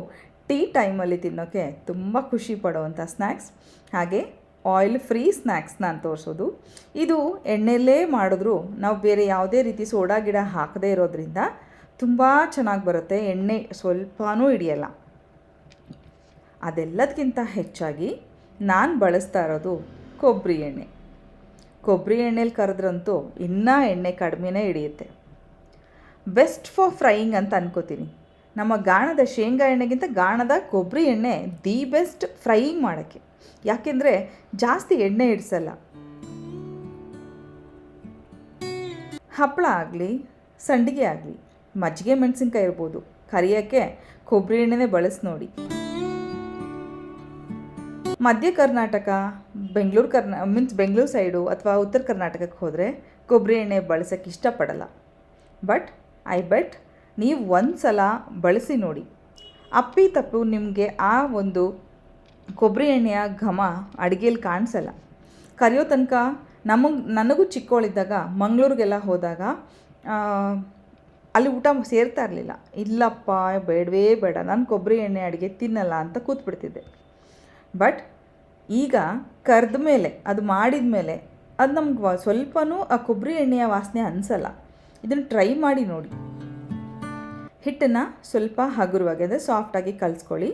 ಟೀ ಟೈಮಲ್ಲಿ ತಿನ್ನೋಕ್ಕೆ ತುಂಬ ಖುಷಿ ಪಡೋವಂಥ ಸ್ನ್ಯಾಕ್ಸ್ ಹಾಗೆ ಆಯಿಲ್ ಫ್ರೀ ಸ್ನ್ಯಾಕ್ಸ್ ನಾನು ತೋರಿಸೋದು. ಇದು ಎಣ್ಣೆಲ್ಲೇ ಮಾಡಿದ್ರು ನಾವು ಬೇರೆ ಯಾವುದೇ ರೀತಿ ಸೋಡಾ ಗಿಡ ಹಾಕದೇ ಇರೋದ್ರಿಂದ ತುಂಬ ಚೆನ್ನಾಗಿ ಬರುತ್ತೆ. ಎಣ್ಣೆ ಸ್ವಲ್ಪನೂ ಹಿಡಿಯಲ್ಲ. ಅದೆಲ್ಲದಕ್ಕಿಂತ ಹೆಚ್ಚಾಗಿ ನಾನು ಬಳಸ್ತಾ ಇರೋದು ಕೊಬ್ಬರಿ ಎಣ್ಣೆ. ಕೊಬ್ಬರಿ ಎಣ್ಣೆಲಿ ಕರೆದ್ರಂತೂ ಇನ್ನೂ ಎಣ್ಣೆ ಕಡಿಮೆನೇ ಹಿಡಿಯುತ್ತೆ. ಬೆಸ್ಟ್ ಫಾರ್ ಫ್ರೈಯಿಂಗ್ ಅಂತ ಅನ್ಕೋತೀನಿ. ನಮ್ಮ ಗಾಣದ ಶೇಂಗಾ ಎಣ್ಣೆಗಿಂತ ಗಾಣದ ಕೊಬ್ಬರಿ ಎಣ್ಣೆ ದಿ ಬೆಸ್ಟ್ ಫ್ರೈಯಿಂಗ್ ಮಾಡೋಕ್ಕೆ. ಯಾಕೆಂದರೆ ಜಾಸ್ತಿ ಎಣ್ಣೆ ಇಡಿಸಲ್ಲ. ಹಪ್ಪಳ ಆಗಲಿ, ಸಂಡಿಗೆ ಆಗಲಿ, ಮಜ್ಜಿಗೆ ಮೆಣಸಿನ್ಕಾಯಿ ಇರ್ಬೋದು. ಕರಿಯೋಕ್ಕೆ ಕೊಬ್ಬರಿ ಎಣ್ಣೆನೇ ಬಳಸಿ ನೋಡಿ. ಮಧ್ಯ ಕರ್ನಾಟಕ, ಬೆಂಗಳೂರು ಕರ್ನಾ ಮೀನ್ಸ್ ಬೆಂಗಳೂರು ಸೈಡು ಅಥವಾ ಉತ್ತರ ಕರ್ನಾಟಕಕ್ಕೆ ಹೋದರೆ ಕೊಬ್ಬರಿ ಎಣ್ಣೆ ಬಳಸೋಕ್ಕೆ ಇಷ್ಟಪಡಲ್ಲ. ಬಟ್ ಐ ಬೆಟ್, ನೀವು ಒಂದು ಸಲ ಬಳಸಿ ನೋಡಿ. ಅಪ್ಪಿ ತಪ್ಪು, ನಿಮಗೆ ಆ ಒಂದು ಕೊಬ್ಬರಿ ಎಣ್ಣೆಯ ಘಮ ಅಡುಗೆಯಲ್ಲಿ ಕಾಣಿಸಲ್ಲ. ಕರೆಯೋ ತನಕ ನಮಗೆ, ನನಗೂ ಚಿಕ್ಕವಳಿದ್ದಾಗ ಮಂಗಳೂರಿಗೆಲ್ಲ ಹೋದಾಗ ಅಲ್ಲಿ ಊಟ ಸೇರ್ತಾ ಇರಲಿಲ್ಲ. ಇಲ್ಲಪ್ಪ, ಬೇಡವೇ ಬೇಡ, ನಾನು ಕೊಬ್ಬರಿ ಎಣ್ಣೆ ಅಡುಗೆ ತಿನ್ನಲ್ಲ ಅಂತ ಕೂತ್ಬಿಡ್ತಿದ್ದೆ. ಬಟ್ ಈಗ ಕರೆದ ಮೇಲೆ ಅದು ಮಾಡಿದ ಮೇಲೆ ಅದು ನಮ್ಗೆ ಸ್ವಲ್ಪನೂ ಆ ಕೊಬ್ಬರಿ ಎಣ್ಣೆಯ ವಾಸನೆ ಅನಿಸಲ್ಲ. ಇದನ್ನು ಟ್ರೈ ಮಾಡಿ ನೋಡಿ. ಹಿಟ್ಟನ್ನು ಸ್ವಲ್ಪ ಹಗುರವಾಗಿ, ಅಂದರೆ ಸಾಫ್ಟಾಗಿ ಕಲಿಸ್ಕೊಳ್ಳಿ.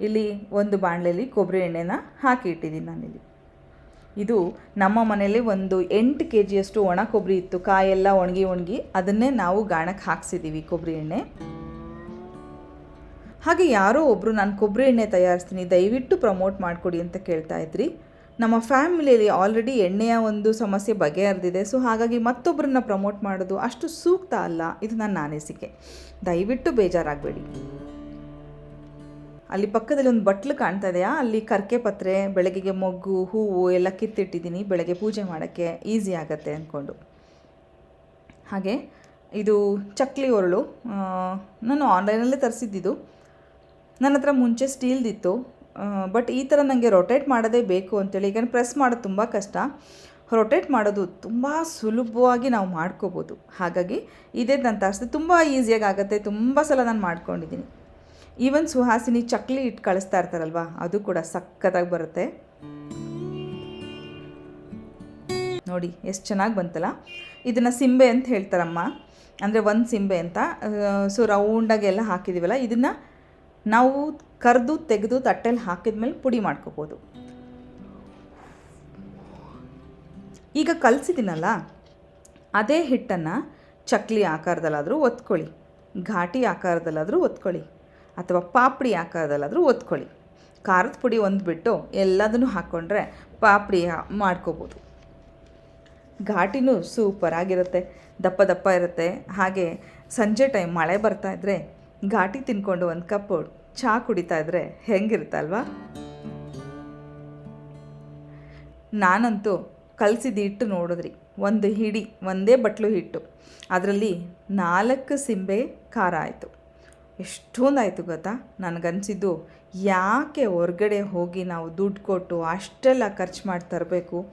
ಇಲ್ಲಿ ಒಂದು ಬಾಣಲೆಯಲ್ಲಿ ಕೊಬ್ಬರಿ ಎಣ್ಣೆನ ಹಾಕಿ ಇಟ್ಟಿದ್ದೀನಿ ನಾನಿಲ್ಲಿ. ಇದು ನಮ್ಮ ಮನೆಯಲ್ಲಿ ಒಂದು ಎಂಟು ಕೆ ಜಿಯಷ್ಟು ಒಣ ಕೊಬ್ಬರಿ ಇತ್ತು. ಕಾಯೆಲ್ಲ ಒಣಗಿ ಒಣಗಿ ಅದನ್ನೇ ನಾವು ಗಾಣಕ್ಕೆ ಹಾಕ್ಸಿದ್ದೀವಿ ಕೊಬ್ಬರಿ ಎಣ್ಣೆ. ಹಾಗೆ ಯಾರೋ ಒಬ್ಬರು ನಾನು ಕೊಬ್ಬರಿ ಎಣ್ಣೆ ತಯಾರಿಸ್ತೀನಿ, ದಯವಿಟ್ಟು ಪ್ರಮೋಟ್ ಮಾಡಿಕೊಡಿ ಅಂತ ಕೇಳ್ತಾ ಇದ್ರಿ. ನಮ್ಮ ಫ್ಯಾಮಿಲಿಯಲ್ಲಿ ಆಲ್ರೆಡಿ ಎಣ್ಣೆಯ ಒಂದು ಸಮಸ್ಯೆ ಬಗೆಹರಿದಿದೆ. ಸೊ ಹಾಗಾಗಿ ಮತ್ತೊಬ್ಬರನ್ನ ಪ್ರಮೋಟ್ ಮಾಡೋದು ಅಷ್ಟು ಸೂಕ್ತ ಅಲ್ಲ. ಇದು ನನ್ನ ಅನಿಸಿಕೆ. ದಯವಿಟ್ಟು ಬೇಜಾರಾಗಬೇಡಿ. ಅಲ್ಲಿ ಪಕ್ಕದಲ್ಲಿ ಒಂದು ಬಟ್ಲು ಕಾಣ್ತಾ ಇದೆಯಾ ಅಲ್ಲಿ ಕರ್ಕೆ ಪತ್ರೆ ಬೆಳಗ್ಗೆಗೆ ಮೊಗ್ಗು, ಹೂವು ಎಲ್ಲ ಕಿತ್ತಿಟ್ಟಿದ್ದೀನಿ. ಬೆಳಗ್ಗೆ ಪೂಜೆ ಮಾಡೋಕ್ಕೆ ಈಸಿ ಆಗುತ್ತೆ ಅಂದ್ಕೊಂಡು. ಹಾಗೆ, ಇದು ಚಕ್ಲಿ ಒರಳು. ನಾನು ಆನ್ಲೈನಲ್ಲೇ ತರಿಸಿದ್ದಿದ್ದು ನನ್ನ ಹತ್ರ ಮುಂಚೆ ಸ್ಟೀಲ್ದಿತ್ತು ಬಟ್ ಈ ಥರ ನನಗೆ ರೊಟೇಟ್ ಮಾಡೋದೇ ಬೇಕು ಅಂತೇಳಿ ಈಗ ಪ್ರೆಸ್ ಮಾಡೋದು ತುಂಬ ಕಷ್ಟ. ರೊಟೇಟ್ ಮಾಡೋದು ತುಂಬ ಸುಲಭವಾಗಿ ನಾವು ಮಾಡ್ಕೋಬೋದು. ಹಾಗಾಗಿ ಇದೇ ನನ್ನ ತರಿಸಿದೆ. ತುಂಬ ಈಸಿಯಾಗಿ ಆಗುತ್ತೆ. ತುಂಬ ಸಲ ನಾನು ಮಾಡ್ಕೊಂಡಿದ್ದೀನಿ. ಈವನ್ ಸುಹಾಸಿನಿ ಚಕ್ಲಿ ಇಟ್ಟು ಕಳಿಸ್ತಾ ಇರ್ತಾರಲ್ವಾ, ಅದು ಕೂಡ ಸಖತ್ತಾಗಿ ಬರುತ್ತೆ. ನೋಡಿ, ಎಷ್ಟು ಚೆನ್ನಾಗಿ ಬಂತಲ್ಲ? ಇದನ್ನು ಸಿಂಬೆ ಅಂತ ಹೇಳ್ತಾರಮ್ಮ. ಅಂದರೆ ಒಂದು ಸಿಂಬೆ ಅಂತ. ಸೊ ರೌಂಡಾಗಿ ಎಲ್ಲ ಹಾಕಿದ್ದೀವಲ್ಲ ಇದನ್ನು ನಾವು ಕರೆದು ತೆಗೆದು ತಟ್ಟೆಲಿ ಹಾಕಿದ್ಮೇಲೆ ಪುಡಿ ಮಾಡ್ಕೋಬೋದು. ಈಗ ಕಲಸಿದ್ದೀನಲ್ಲ, ಅದೇ ಹಿಟ್ಟನ್ನು ಚಕ್ಲಿ ಆಕಾರದಲ್ಲಾದರೂ ಒತ್ಕೊಳ್ಳಿ, ಘಾಟಿ ಆಕಾರದಲ್ಲಾದರೂ ಒತ್ಕೊಳ್ಳಿ, ಅಥವಾ ಪಾಪಡಿ ಆಕಾರದಲ್ಲಾದರೂ ಒತ್ಕೊಳ್ಳಿ. ಖಾರದ ಪುಡಿ ಒಂದು ಬಿಟ್ಟು ಎಲ್ಲದನ್ನು ಹಾಕ್ಕೊಂಡ್ರೆ ಪಾಪಡಿ ಮಾಡ್ಕೋಬೋದು. ಘಾಟಿನೂ ಸೂಪರಾಗಿರುತ್ತೆ ದಪ್ಪ ದಪ್ಪ ಇರುತ್ತೆ. ಹಾಗೆ ಸಂಜೆ ಟೈಮ್ ಮಳೆ ಬರ್ತಾ ಇದ್ದರೆ ಘಾಟಿ ತಿನ್ಕೊಂಡು ಒಂದು ಕಪ್ ಚಹಾ ಕುಡಿತಾ ಇದ್ರೆ ಹೆಂಗಿರುತ್ತಲ್ವಾ? ನಾನಂತೂ ಕಲಸಿದ ಹಿಟ್ಟು ನೋಡಿದ್ರಿ. ಒಂದು ಹಿಡಿ, ಒಂದೇ ಬಟ್ಲು ಹಿಟ್ಟು. ಅದರಲ್ಲಿ ನಾಲ್ಕು ಸಿಂಬೆ ಖಾರ ಆಯಿತು. ಎಷ್ಟೊಂದಾಯಿತು ಗೊತ್ತಾ? ನನಗನ್ಸಿದ್ದು ಯಾಕೆ ಹೊರಗಡೆ ಹೋಗಿ ನಾವು ದುಡ್ಡು ಕೊಟ್ಟು ಅಷ್ಟೆಲ್ಲ ಖರ್ಚು ಮಾಡಿ ತರಬೇಕು?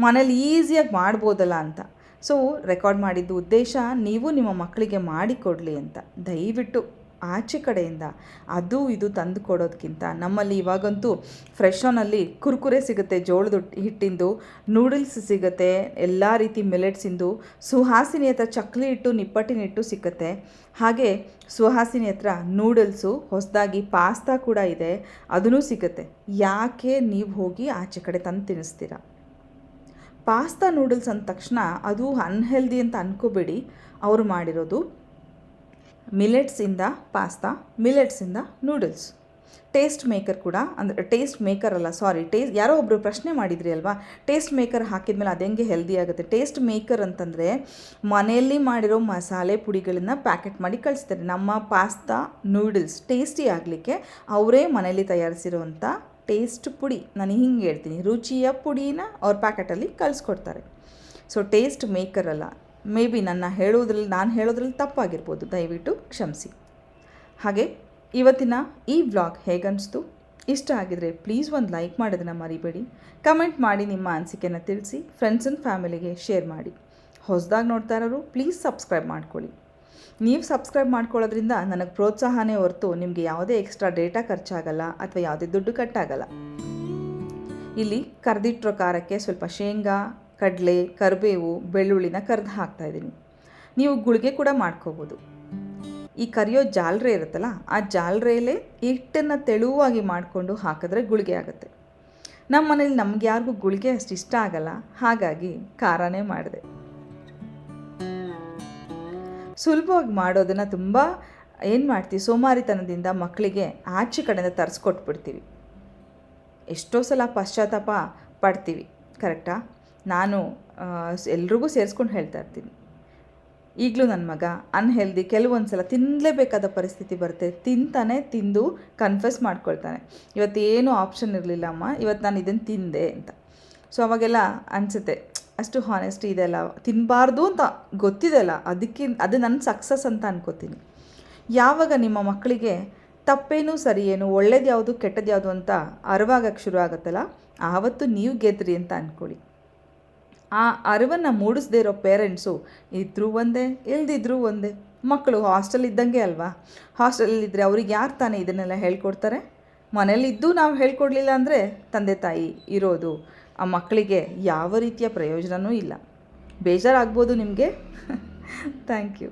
ಮನೇಲಿ ಈಸಿಯಾಗಿ ಮಾಡ್ಬೋದಲ್ಲ ಅಂತ. ಸೊ ರೆಕಾರ್ಡ್ ಮಾಡಿದ್ದು ಉದ್ದೇಶ ನೀವು ನಿಮ್ಮ ಮಕ್ಕಳಿಗೆ ಮಾಡಿಕೊಡಲಿ ಅಂತ. ದಯವಿಟ್ಟು ಆಚೆ ಕಡೆಯಿಂದ ಅದು ಇದು ತಂದು ಕೊಡೋದಕ್ಕಿಂತ ನಮ್ಮಲ್ಲಿ ಇವಾಗಂತೂ ಫ್ರೆಶೋನಲ್ಲಿ ಕುರ್ಕುರೆ ಸಿಗುತ್ತೆ, ಜೋಳದ ಹಿಟ್- ಹಿಟ್ಟಿಂದು ನೂಡಲ್ಸ್ ಸಿಗುತ್ತೆ, ಎಲ್ಲ ರೀತಿ ಮಿಲೆಟ್ಸಿಂದು ಸುಹಾಸಿನಿ ಹತ್ರ ಚಕ್ಲಿ ಹಿಟ್ಟು, ನಿಪ್ಪಟ್ಟಿನ ಹಿಟ್ಟು ಸಿಗುತ್ತೆ ಹಾಗೆ ಸುಹಾಸಿನಿ ಹತ್ರ ನೂಡಲ್ಸು ಹೊಸದಾಗಿ ಪಾಸ್ತಾ ಕೂಡ ಇದೆ ಅದೂ ಸಿಗುತ್ತೆ ಯಾಕೆ ನೀವು ಹೋಗಿ ಆಚೆ ಕಡೆ ತಂದು ತಿನ್ನಿಸ್ತೀರಾ? ಪಾಸ್ತಾ ನೂಡಲ್ಸ್ ಅಂದ ತಕ್ಷಣ ಅದು ಅನ್ಹೆಲ್ದಿ ಅಂತ ಅನ್ಕೋಬೇಡಿ. ಅವರು ಮಾಡಿರೋದು ಮಿಲೆಟ್ಸಿಂದ ಪಾಸ್ತಾ ಮಿಲೆಟ್ಸಿಂದ ನೂಡಲ್ಸ್. ಟೇಸ್ಟ್ ಮೇಕರ್ ಕೂಡ ಅಂದರೆ ಟೇಸ್ಟ್ ಮೇಕರ್ ಅಲ್ಲ, ಸಾರಿ ಟೇಸ್ಟ್ ಯಾರೋ ಒಬ್ಬರು ಪ್ರಶ್ನೆ ಮಾಡಿದ್ರಿ ಅಲ್ವಾ? ಟೇಸ್ಟ್ ಮೇಕರ್ ಹಾಕಿದ್ಮೇಲೆ ಅದು ಹೆಂಗೆ ಹೆಲ್ದಿ ಆಗುತ್ತೆ? ಟೇಸ್ಟ್ ಮೇಕರ್ ಅಂತಂದರೆ ಮನೆಯಲ್ಲಿ ಮಾಡಿರೋ ಮಸಾಲೆ ಪುಡಿಗಳನ್ನು ಪ್ಯಾಕೆಟ್ ಮಾಡಿ ಕಳಿಸ್ತಾರೆ. ನಮ್ಮ ಪಾಸ್ತಾ ನೂಡಲ್ಸ್ ಟೇಸ್ಟಿ ಆಗಲಿಕ್ಕೆ ಅವರೇ ಮನೆಯಲ್ಲಿ ತಯಾರಿಸಿರುವಂಥ ಟೇಸ್ಟ್ ಪುಡಿ, ನಾನು ಹಿಂಗೆ ಹೇಳ್ತೀನಿ. ರುಚಿಯ ಪುಡಿನ ಅವ್ರ ಪ್ಯಾಕೆಟಲ್ಲಿ ಕಳಿಸ್ಕೊಡ್ತಾರೆ. ಸೊ ಟೇಸ್ಟ್ ಮೇಕರ್ ಅಲ್ಲ. ಮೇ ಬಿ ನನ್ನ ಹೇಳೋದ್ರಲ್ಲಿ, ನಾನು ಹೇಳೋದ್ರಲ್ಲಿ ತಪ್ಪಾಗಿರ್ಬೋದು. ದಯವಿಟ್ಟು ಕ್ಷಮಿಸಿ. ಹಾಗೆ, ಇವತ್ತಿನ ಈ ವ್ಲಾಗ್ ಹೇಗನ್ನಿಸ್ತು ಇಷ್ಟ ಆಗಿದರೆ ಪ್ಲೀಸ್ ಒಂದು ಲೈಕ್ ಮಾಡೋದನ್ನು ಮರಿಬೇಡಿ. ಕಮೆಂಟ್ ಮಾಡಿ ನಿಮ್ಮ ಅನಿಸಿಕೆನ ತಿಳಿಸಿ ಫ್ರೆಂಡ್ಸ್ ಆ್ಯಂಡ್ ಫ್ಯಾಮಿಲಿಗೆ ಶೇರ್ ಮಾಡಿ. ಹೊಸದಾಗಿ ನೋಡ್ತಾ ಇರೋರು, ಪ್ಲೀಸ್ ಸಬ್ಸ್ಕ್ರೈಬ್ ಮಾಡ್ಕೊಳ್ಳಿ. ನೀವು ಸಬ್ಸ್ಕ್ರೈಬ್ ಮಾಡ್ಕೊಳ್ಳೋದ್ರಿಂದ ನನಗೆ ಪ್ರೋತ್ಸಾಹನೇ ಹೊರತು ನಿಮಗೆ ಯಾವುದೇ ಎಕ್ಸ್ಟ್ರಾ ಡೇಟಾ ಖರ್ಚಾಗಲ್ಲ ಅಥವಾ ಯಾವುದೇ ದುಡ್ಡು ಕಟ್ಟಾಗಲ್ಲ. ಇಲ್ಲಿ ಕರೆದಿಟ್ಟಿರೋ ಖಾರಕ್ಕೆ ಸ್ವಲ್ಪ ಶೇಂಗಾ, ಕಡಲೆ, ಕರಿಬೇವು, ಬೆಳ್ಳುಳ್ಳಿನ ಕರೆದು ಹಾಕ್ತಾಯಿದ್ದೀನಿ ನೀವು ಗುಳಿಗೆ ಕೂಡ ಮಾಡ್ಕೋಬೋದು. ಈ ಕರಿಯೋ ಜಾಲ್ರೆ ಇರುತ್ತಲ್ಲ, ಆ ಜಾಲರೆಯಲ್ಲೇ ಹಿಟ್ಟನ್ನು ತೆಳುವಾಗಿ ಮಾಡಿಕೊಂಡು ಹಾಕಿದ್ರೆ ಗುಳಿಗೆ ಆಗುತ್ತೆ. ನಮ್ಮ ಮನೇಲಿ ನಮ್ಗೆ ಯಾರಿಗೂ ಗುಳಿಗೆ ಅಷ್ಟು ಇಷ್ಟ ಆಗಲ್ಲ, ಹಾಗಾಗಿ ಖಾರನೇ ಮಾಡಿದೆ. ಸುಲಭವಾಗಿ ಮಾಡೋದನ್ನು ತುಂಬ ಏನು ಮಾಡ್ತೀವಿ? ಸೋಮಾರಿತನದಿಂದ ಮಕ್ಕಳಿಗೆ ಆಚೆ ಕಡೆಯಿಂದ ತರಿಸ್ಕೊಟ್ಬಿಡ್ತೀವಿ. ಎಷ್ಟೋ ಸಲ ಪಶ್ಚಾತ್ತಾಪ ಪಡ್ತೀವಿ, ಕರೆಕ್ಟಾ? ನಾನು ಎಲ್ರಿಗೂ ಸೇರಿಸ್ಕೊಂಡು ಹೇಳ್ತಾ ಇರ್ತೀನಿ. ಈಗಲೂ ನನ್ನ ಮಗ ಅನ್ಹೆಲ್ದಿ ಕೆಲವೊಂದು ಸಲ ತಿನ್ನಲೇಬೇಕಾದ ಪರಿಸ್ಥಿತಿ ಬರುತ್ತೆ, ತಿಂತಾನೆ, ತಿಂದು ಕನ್ಫೆಸ್ ಮಾಡ್ಕೊಳ್ತಾನೆ. ಇವತ್ತು ಏನೂ ಆಪ್ಷನ್ ಇರಲಿಲ್ಲ ಅಮ್ಮ ಇವತ್ತು ನಾನು ಇದನ್ನು ತಿಂದೆ ಅಂತ. ಸೊ ಅವಾಗೆಲ್ಲ ಅನಿಸುತ್ತೆ ಅಷ್ಟು ಹಾನೆಸ್ಟಿ ಇದೆಲ್ಲ ತಿನ್ನಬಾರ್ದು ಅಂತ ಗೊತ್ತಿದೆಲ್ಲ ಅದಕ್ಕೆ, ಅದು ನನ್ನ ಸಕ್ಸಸ್ ಅಂತ ಅನ್ಕೋತೀನಿ. ಯಾವಾಗ ನಿಮ್ಮ ಮಕ್ಕಳಿಗೆ ತಪ್ಪೇನು ಸರಿಯೇನು, ಒಳ್ಳೇದು ಯಾವುದು ಕೆಟ್ಟದ್ದು ಯಾವುದು ಅಂತ ಅರಿವಾಗಕ್ಕೆ ಶುರು ಆಗುತ್ತಲ್ಲ, ಆವತ್ತು ನೀವು ಗೆದ್ರಿ ಅಂತ ಅಂದ್ಕೊಳ್ಳಿ ಆ ಅರಿವನ್ನು ಮೂಡಿಸದೇ ಇರೋ ಪೇರೆಂಟ್ಸು ಇದ್ದರೂ ಒಂದೇ, ಇಲ್ದಿದ್ರೂ ಒಂದೇ. ಮಕ್ಕಳು ಹಾಸ್ಟೆಲ್ ಇದ್ದಂಗೆ ಅಲ್ವಾ? ಹಾಸ್ಟೆಲಲ್ಲಿದ್ದರೆ ಅವ್ರಿಗೆ ಯಾರು ತಾನೇ ಇದನ್ನೆಲ್ಲ ಹೇಳ್ಕೊಡ್ತಾರೆ? ಮನೇಲಿದ್ದು ನಾವು ಹೇಳ್ಕೊಡ್ಲಿಲ್ಲ ಅಂದರೆ ತಂದೆ ತಾಯಿ ಇರೋದು. ಆ ಮಕ್ಕಳಿಗೆ ಯಾವ ರೀತಿಯ ಪ್ರಯೋಜನವೂ ಇಲ್ಲ. ಬೇಜಾರಾಗ್ಬೋದು ನಿಮಗೆ. Thank you